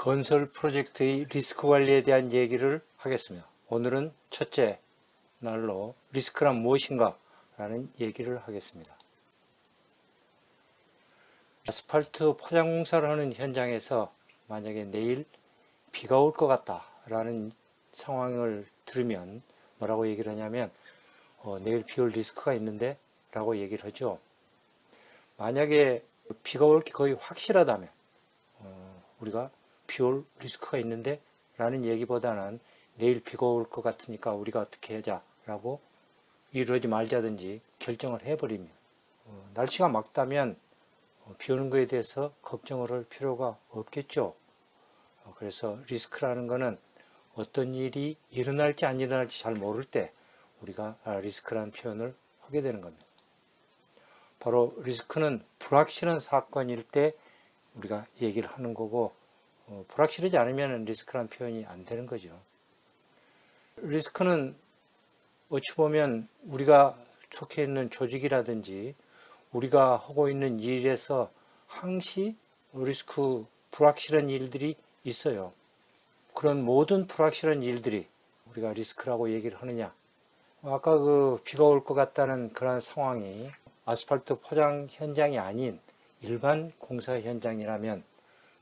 건설 프로젝트의 리스크 관리에 대한 얘기를 하겠습니다. 오늘은 첫째 날로 리스크란 무엇인가 라는 얘기를 하겠습니다. 아스팔트 포장 공사를 하는 현장에서 만약에 내일 비가 올 것 같다 라는 상황을 들으면 뭐라고 얘기를 하냐면 어, 내일 비 올 리스크가 있는데 라고 얘기를 하죠. 만약에 비가 올 게 거의 확실하다면 어, 우리가 비올 리스크가 있는데 라는 얘기보다는 내일 비가 올 것 같으니까 우리가 어떻게 하자 라고 이러지 말자든지 결정을 해버립니다. 어, 날씨가 맑다면 어, 비 오는 거에 대해서 걱정을 할 필요가 없겠죠. 어, 그래서 리스크라는 거는 어떤 일이 일어날지 안 일어날지 잘 모를 때 우리가 아, 리스크라는 표현을 하게 되는 겁니다. 바로 리스크는 불확실한 사건일 때 우리가 얘기를 하는 거고 어, 불확실하지 않으면 리스크라는 표현이 안 되는 거죠. 리스크는 어찌 보면 우리가 속해 있는 조직이라든지 우리가 하고 있는 일에서 항시 리스크 불확실한 일들이 있어요. 그런 모든 불확실한 일들이 우리가 리스크라고 얘기를 하느냐. 아까 그 비가 올 것 같다는 그런 상황이 아스팔트 포장 현장이 아닌 일반 공사 현장이라면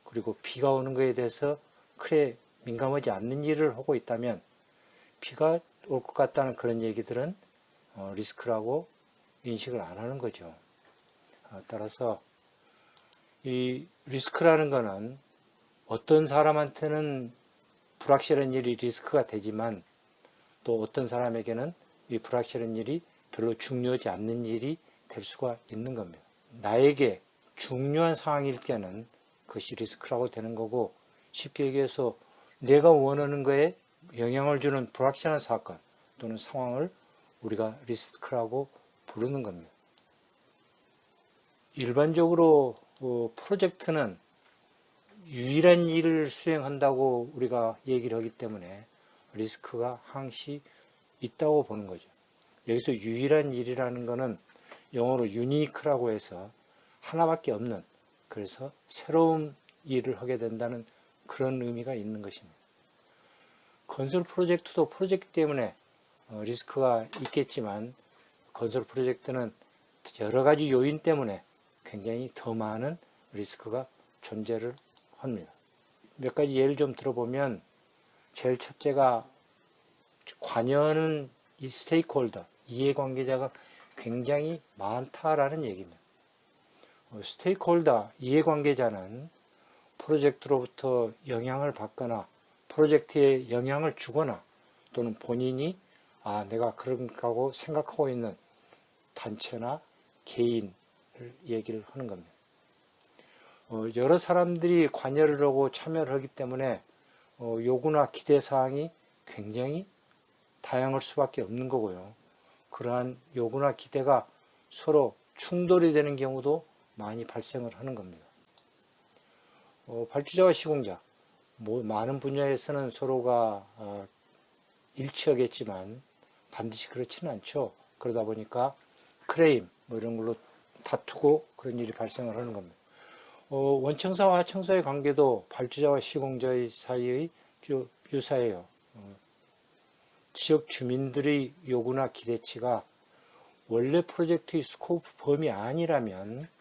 그리고 비가 오는 것에 대해서 크게 민감하지 않는 일을 하고 있다면 비가 올 것 같다는 그런 얘기들은 어, 리스크라고 인식을 안 하는 거죠. 어, 따라서 이 리스크라는 거는 어떤 사람한테는 불확실한 일이 리스크가 되지만 또 어떤 사람에게는 이 불확실한 일이 별로 중요하지 않는 일이 될 수가 있는 겁니다. 나에게 중요한 상황일 때는 그것이 리스크라고 되는 거고 쉽게 얘기해서 내가 원하는 거에 영향을 주는 불확실한 사건 또는 상황을 우리가 리스크라고 부르는 겁니다. 일반적으로 어, 프로젝트는 유일한 일을 수행한다고 우리가 얘기를 하기 때문에 리스크가 항시 있다고 보는 거죠. 여기서 유일한 일이라는 것은 영어로 유니크라고 해서 하나밖에 없는 그래서 새로운 일을 하게 된다는 그런 의미가 있는 것입니다. 건설 프로젝트도 프로젝트 때문에 어, 리스크가 있겠지만 건설 프로젝트는 여러 가지 요인 때문에 굉장히 더 많은 리스크가 존재를 합니다. 몇 가지 예를 좀 들어보면 제일 첫째가 관여하는 이 스테이크홀더, 이해관계자가 굉장히 많다라는 얘기입니다. 어, 스테이크홀더, 이해관계자는 프로젝트로부터 영향을 받거나 프로젝트에 영향을 주거나 또는 본인이 아 내가 그런가고 생각하고 있는 단체나 개인을 얘기를 하는 겁니다. 어, 여러 사람들이 관여를 하고 참여를 하기 때문에 어, 요구나 기대 사항이 굉장히 다양할 수밖에 없는 거고요. 그러한 요구나 기대가 서로 충돌이 되는 경우도 많이 발생을 하는 겁니다. 어, 발주자와 시공자, 뭐 많은 분야에서는 서로가 어, 일치하겠지만 반드시 그렇지는 않죠. 그러다 보니까 크레임 뭐 이런 걸로 다투고 그런 일이 발생을 하는 겁니다. 어, 원청사와 하청사의 관계도 발주자와 시공자의 사이의 주, 유사해요. 어, 지역 주민들의 요구나 기대치가 원래 프로젝트의 스코프 범위 아니라면 어,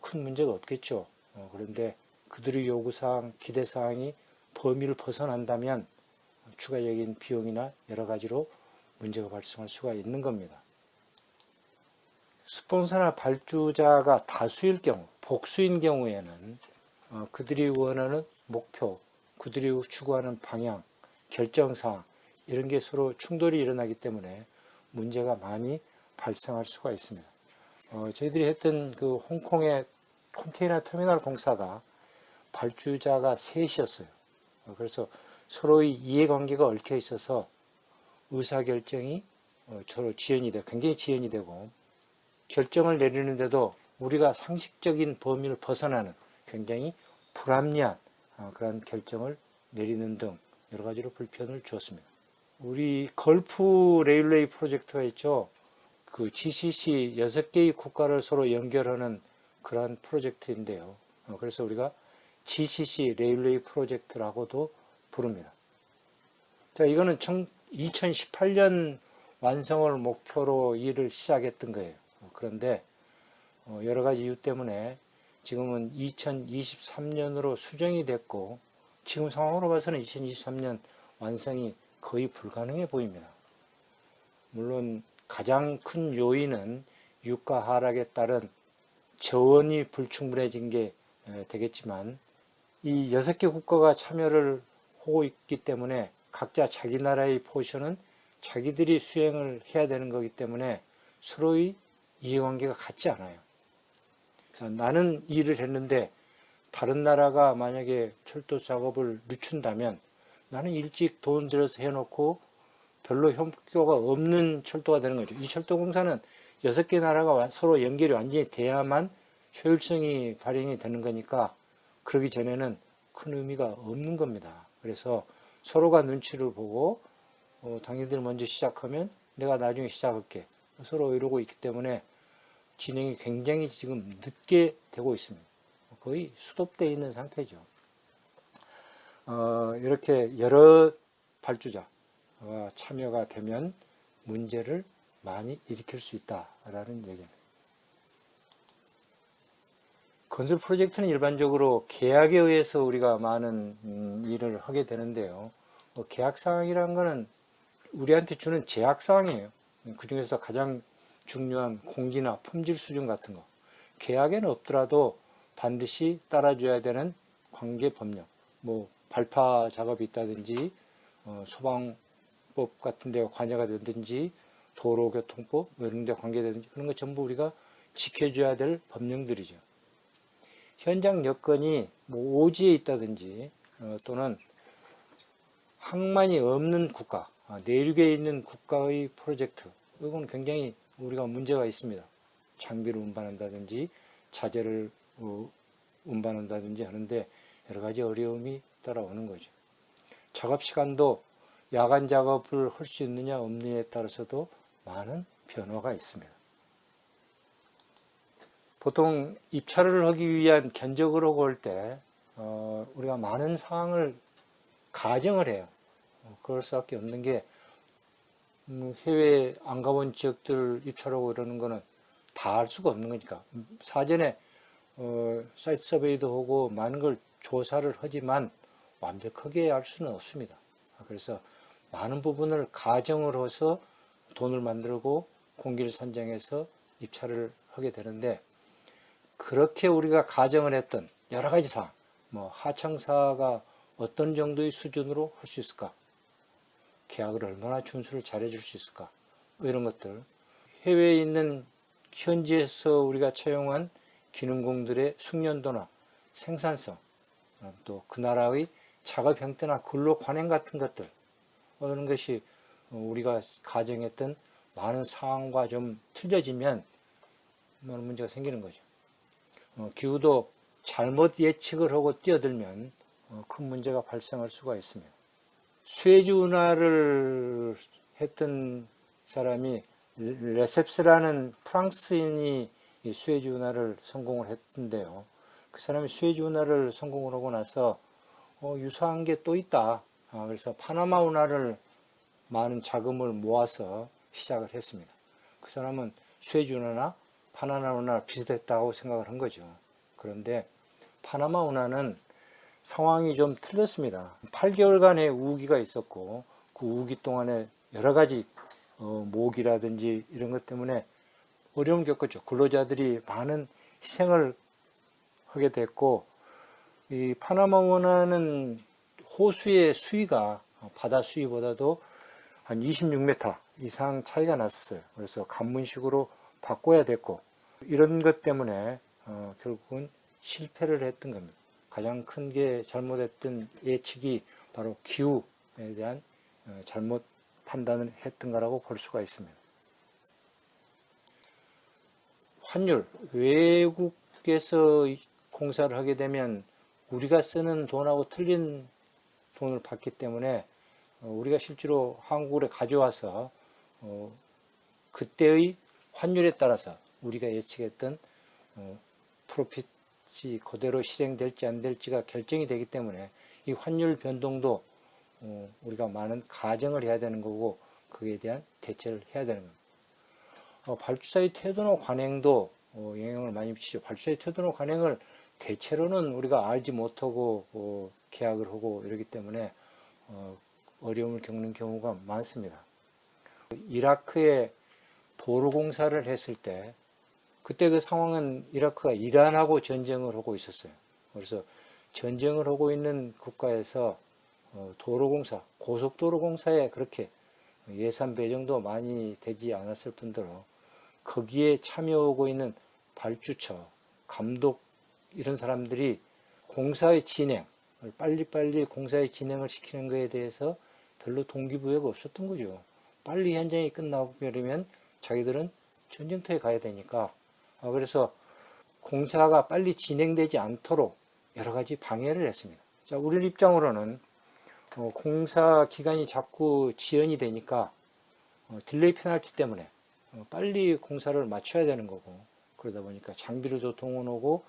큰 문제가 없겠죠. 어, 그런데 그들의 요구사항, 기대사항이 범위를 벗어난다면 추가적인 비용이나 여러 가지로 문제가 발생할 수가 있는 겁니다. 스폰서나 발주자가 다수일 경우, 복수인 경우에는 어, 그들이 원하는 목표, 그들이 추구하는 방향, 결정사항 이런 게 서로 충돌이 일어나기 때문에 문제가 많이 발생할 수가 있습니다. 어, 저희들이 했던 그 홍콩의 컨테이너 터미널 공사가 발주자가 셋이었어요. 어, 그래서 서로의 이해관계가 얽혀 있어서 의사결정이 어, 서로 지연이 돼, 굉장히 지연이 되고 결정을 내리는데도 우리가 상식적인 범위를 벗어나는 굉장히 불합리한 어, 그런 결정을 내리는 등 여러 가지로 불편을 주었습니다. 우리 걸프 레일웨이 프로젝트가 있죠. 그 GCC 6개의 국가를 서로 연결하는 그러한 프로젝트인데요. 어, 그래서 우리가 GCC 레일웨이 프로젝트라고도 부릅니다. 자, 이거는 2018년 완성을 목표로 일을 시작했던 거예요. 그런데 어, 여러 가지 이유 때문에 지금은 2023년으로 수정이 됐고 지금 상황으로 봐서는 2023년 완성이 거의 불가능해 보입니다. 물론 가장 큰 요인은 유가 하락에 따른 저원이 불충분해진 게 에, 되겠지만 이 여섯 개 국가가 참여를 하고 있기 때문에 각자 자기 나라의 포션은 자기들이 수행을 해야 되는 거기 때문에 서로의 이해관계가 같지 않아요. 자, 나는 일을 했는데 다른 나라가 만약에 철도 작업을 늦춘다면 나는 일찍 돈 들여서 해놓고 별로 효과가 없는 철도가 되는 거죠. 이 철도 공사는 여섯 개 나라가 와- 서로 연결이 완전히 돼야만 효율성이 발휘이 되는 거니까 그러기 전에는 큰 의미가 없는 겁니다. 그래서 서로가 눈치를 보고 어, 당신들 먼저 시작하면 내가 나중에 시작할게. 서로 이러고 있기 때문에 진행이 굉장히 지금 늦게 되고 있습니다. 거의 수독되어 있는 상태죠. 어, 이렇게 여러 발주자가 참여가 되면 문제를 많이 일으킬 수 있다라는 얘기입니다. 건설 프로젝트는 일반적으로 계약에 의해서 우리가 많은 음, 일을 하게 되는데요. 뭐 계약 사항이라는 것은 우리한테 주는 제약 사항이에요. 그 중에서 가장 중요한 공기나 품질 수준 같은 거. 계약에는 없더라도 반드시 따라줘야 되는 관계 법령. 뭐 발파 작업이 있다든지 어, 소방 법 같은 데 관여가 되든지 도로교통법 뭐 이런 데 관계되든지 그런 거 전부 우리가 지켜줘야 될 법령들이죠. 현장 여건이 뭐 오지에 있다든지 어, 또는 항만이 없는 국가, 아, 내륙에 있는 국가의 프로젝트 이건 굉장히 우리가 문제가 있습니다. 장비를 운반한다든지 자재를 어, 운반한다든지 하는데 여러 가지 어려움이 따라오는 거죠. 작업 시간도 야간 작업을 할 수 있느냐 없느냐에 따라서도 많은 변화가 있습니다. 보통 입찰을 하기 위한 하고 올 때, 어, 우리가 많은 사항을 가정을 해요. 어, 그럴 수밖에 없는 게, 음, 해외 안 가본 지역들 입찰하고 이러는 거는 다 알 수가 없는 거니까. 음, 사전에, 어, 사이트 서베이도 하고 많은 걸 조사를 하지만 완벽하게 알 수는 없습니다. 그래서 많은 부분을 가정을 해서 돈을 만들고 공기를 선정해서 입찰을 하게 되는데, 그렇게 우리가 가정을 했던 여러 가지 사항, 뭐 하청사가 어떤 정도의 수준으로 할 수 있을까? 계약을 얼마나 준수를 잘해줄 수 있을까? 뭐 이런 것들. 해외에 있는 현지에서 우리가 채용한 기능공들의 숙련도나 생산성, 또 그 나라의 작업 형태나 근로 관행 같은 것들, 이런 것이 우리가 가정했던 많은 상황과 좀 틀려지면 많은 문제가 생기는 거죠. 어, 기후도 잘못 예측을 하고 뛰어들면 어, 큰 문제가 발생할 수가 있습니다. 수에즈 운하를 했던 사람이 레셉스라는 프랑스인이 이 수에즈 운하를 성공을 했는데요. 그 사람이 수에즈 운하를 성공을 하고 나서 어, 유사한 게 또 있다. 아, 그래서 파나마 운하를 많은 자금을 모아서 시작을 했습니다. 그 사람은 운하나 파나마 운하랑 비슷했다고 생각을 한 거죠. 그런데 파나마 운하는 상황이 좀 틀렸습니다. 8개월간의 우기가 있었고 그 우기 동안에 여러 가지 어, 모기라든지 이런 것 때문에 어려움 겪었죠. 근로자들이 많은 희생을 하게 됐고 이 파나마 운하는 호수의 수위가 바다 수위보다도 한 26m 이상 차이가 났어요. 그래서 간문식으로 바꿔야 됐고 이런 것 때문에 어, 결국은 실패를 했던 겁니다. 가장 큰 게 잘못했던 예측이 바로 기후에 대한 어, 잘못 판단을 했던 거라고 볼 수가 있습니다. 환율 외국에서 공사를 하게 되면 우리가 쓰는 돈하고 틀린 돈을 받기 때문에 어, 우리가 실제로 한국에 가져와서 어, 그때의 환율에 따라서 우리가 예측했던 어, 프로핏 될지 그대로 실행될지 안 될지가 결정이 되기 때문에 이 환율 변동도 어, 우리가 많은 가정을 해야 되는 거고 그에 대한 대처를 해야 되는 겁니다. 어, 발주사의 태도나 관행도 어, 영향을 많이 미치죠. 발주사의 태도나 관행을 대체로는 우리가 알지 못하고 어, 계약을 하고 이러기 때문에 어, 어려움을 겪는 경우가 많습니다. 이라크에 도로 공사를 했을 때 그때 그 상황은 이라크가 이란하고 전쟁을 하고 있었어요. 그래서 전쟁을 하고 있는 국가에서 어, 도로 공사, 고속도로 공사에 그렇게 예산 배정도 많이 되지 않았을 뿐더러 거기에 참여하고 있는 발주처, 감독 이런 사람들이 공사의 진행, 빨리빨리 공사의 진행을 시키는 것에 대해서 별로 동기부여가 없었던 거죠. 빨리 현장이 끝나고 그러면 자기들은 전쟁터에 가야 되니까. 아, 그래서 공사가 빨리 진행되지 않도록 여러 가지 방해를 했습니다. 자, 우리 입장으로는 어, 공사 기간이 자꾸 지연이 되니까 어, 딜레이 페널티 때문에 어, 빨리 공사를 마쳐야 되는 거고 그러다 보니까 장비를 더 동원하고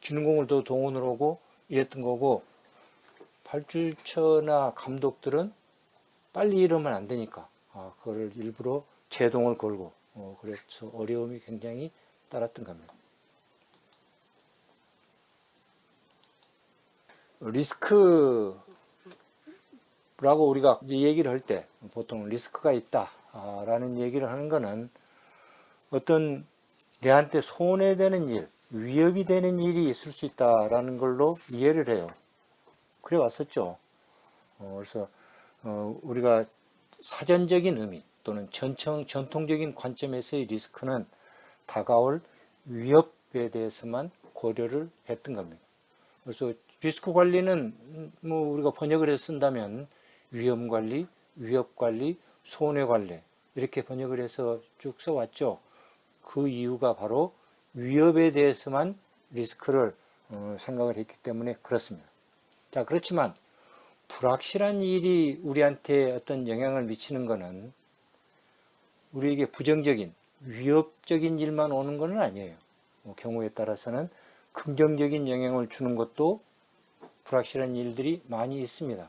기능공을 더 동원을 하고 이랬던 거고 발주처나 감독들은 빨리 이러면 안 되니까 아, 그거를 일부러 제동을 걸고 어, 그래서 어려움이 굉장히 따랐던 겁니다. 리스크라고 우리가 얘기를 할 때 보통 리스크가 있다라는 얘기를 하는 거는 어떤 내한테 손해되는 일, 위협이 되는 일이 있을 수 있다라는 걸로 이해를 해요. 그래 왔었죠. 어, 그래서 어, 우리가 사전적인 의미 또는 전청, 전통적인 관점에서의 리스크는 다가올 위협에 대해서만 고려를 했던 겁니다. 그래서 리스크 관리는 뭐 우리가 번역을 해서 쓴다면 위험 관리, 위협 관리, 손해 관리 이렇게 번역을 해서 쭉 써왔죠. 그 이유가 바로 위협에 대해서만 리스크를 어, 생각을 했기 때문에 그렇습니다. 자, 그렇지만 불확실한 일이 우리한테 어떤 영향을 미치는 것은 우리에게 부정적인 위협적인 일만 오는 것은 아니에요. 뭐 경우에 따라서는 긍정적인 영향을 주는 것도 불확실한 일들이 많이 있습니다.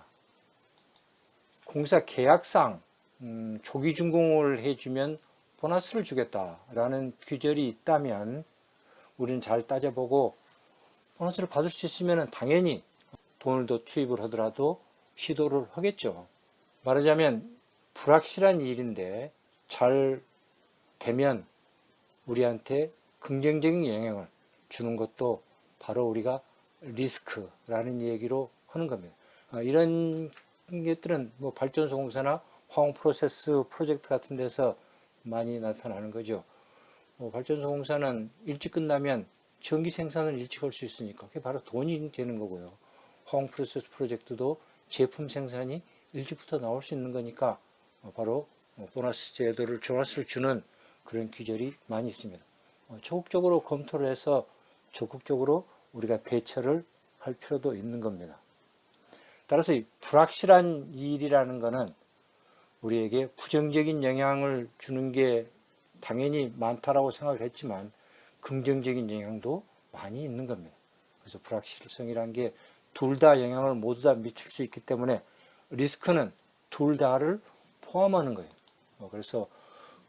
공사 계약상 음, 조기 준공을 해주면 보너스를 주겠다라는 규절이 있다면 우리는 잘 따져보고 보너스를 받을 수 있으면 당연히 돈을 더 투입을 하더라도 시도를 하겠죠. 말하자면 불확실한 일인데 잘 되면 우리한테 긍정적인 영향을 주는 것도 바로 우리가 리스크라는 얘기로 하는 겁니다. 아, 이런 것들은 뭐 발전소 공사나 화학 프로세스 프로젝트 같은 데서 많이 나타나는 거죠. 뭐 발전소 공사는 일찍 끝나면 전기 생산을 일찍 할 수 있으니까 그게 바로 돈이 되는 거고요. 화학 프로세스 프로젝트도 제품 생산이 일찍부터 나올 수 있는 거니까 어, 바로 어, 보너스 제도를 보너스를 주는 그런 규절이 많이 있습니다. 어, 적극적으로 검토를 해서 적극적으로 우리가 대처를 할 필요도 있는 겁니다. 따라서 이 불확실한 일이라는 것은 우리에게 부정적인 영향을 주는 게 당연히 많다라고 생각을 했지만 긍정적인 영향도 많이 있는 겁니다. 그래서 불확실성이라는 게 둘 다 영향을 모두 다 미칠 수 있기 때문에 리스크는 둘 다를 포함하는 거예요. 어, 그래서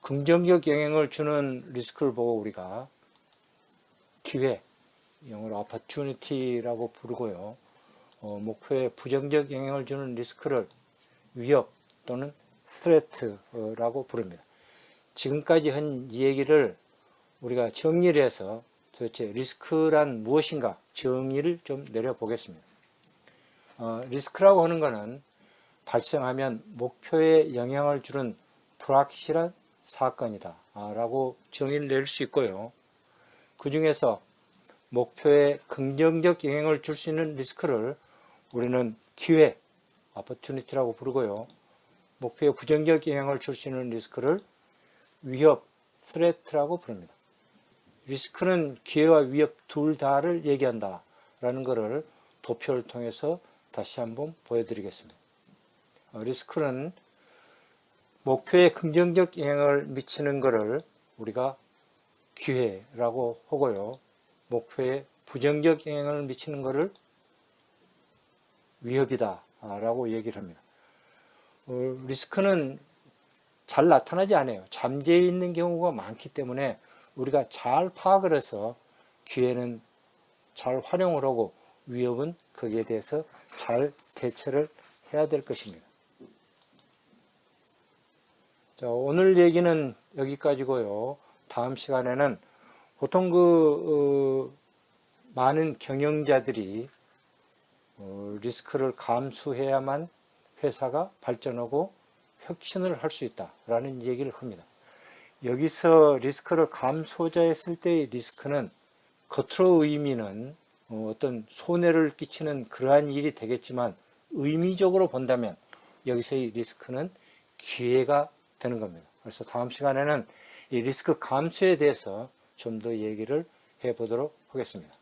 긍정적 영향을 주는 리스크를 보고 우리가 기회, 영어로 opportunity라고 부르고요. 어, 목표에 부정적 영향을 주는 리스크를 위협 또는 threat라고 부릅니다. 지금까지 한 얘기를 우리가 정리를 해서 도대체 리스크란 무엇인가 정의를 좀 내려보겠습니다. 어, 리스크라고 하는 것은 발생하면 목표에 영향을 주는 불확실한 사건이다 라고 정의를 낼 수 있고요. 그 중에서 목표에 긍정적 영향을 줄 수 있는 리스크를 우리는 기회, opportunity라고 부르고요. 목표에 부정적 영향을 줄 수 있는 리스크를 위협, threat라고 부릅니다. 리스크는 기회와 위협 둘 다를 얘기한다. 라는 것을 도표를 통해서 다시 한번 보여드리겠습니다. 어, 리스크는 목표에 긍정적 영향을 미치는 것을 우리가 기회라고 하고요. 목표에 부정적 영향을 미치는 것을 위협이다 라고 얘기를 합니다. 어, 리스크는 잘 나타나지 않아요. 잠재해 있는 경우가 많기 때문에 우리가 잘 파악을 해서 기회는 잘 활용을 하고 위협은 거기에 대해서 잘 대처를 해야 될 것입니다. 자, 오늘 얘기는 여기까지고요. 다음 시간에는 보통 그 어, 많은 경영자들이 어, 리스크를 감수해야만 회사가 발전하고 혁신을 할 수 있다라는 얘기를 합니다. 여기서 리스크를 감수자 했을 때의 리스크는 겉으로 의미는 어, 어떤 손해를 끼치는 그러한 일이 되겠지만 의미적으로 본다면 여기서의 리스크는 기회가 되는 겁니다. 그래서 다음 시간에는 이 리스크 감수에 대해서 좀 더 얘기를 해보도록 하겠습니다.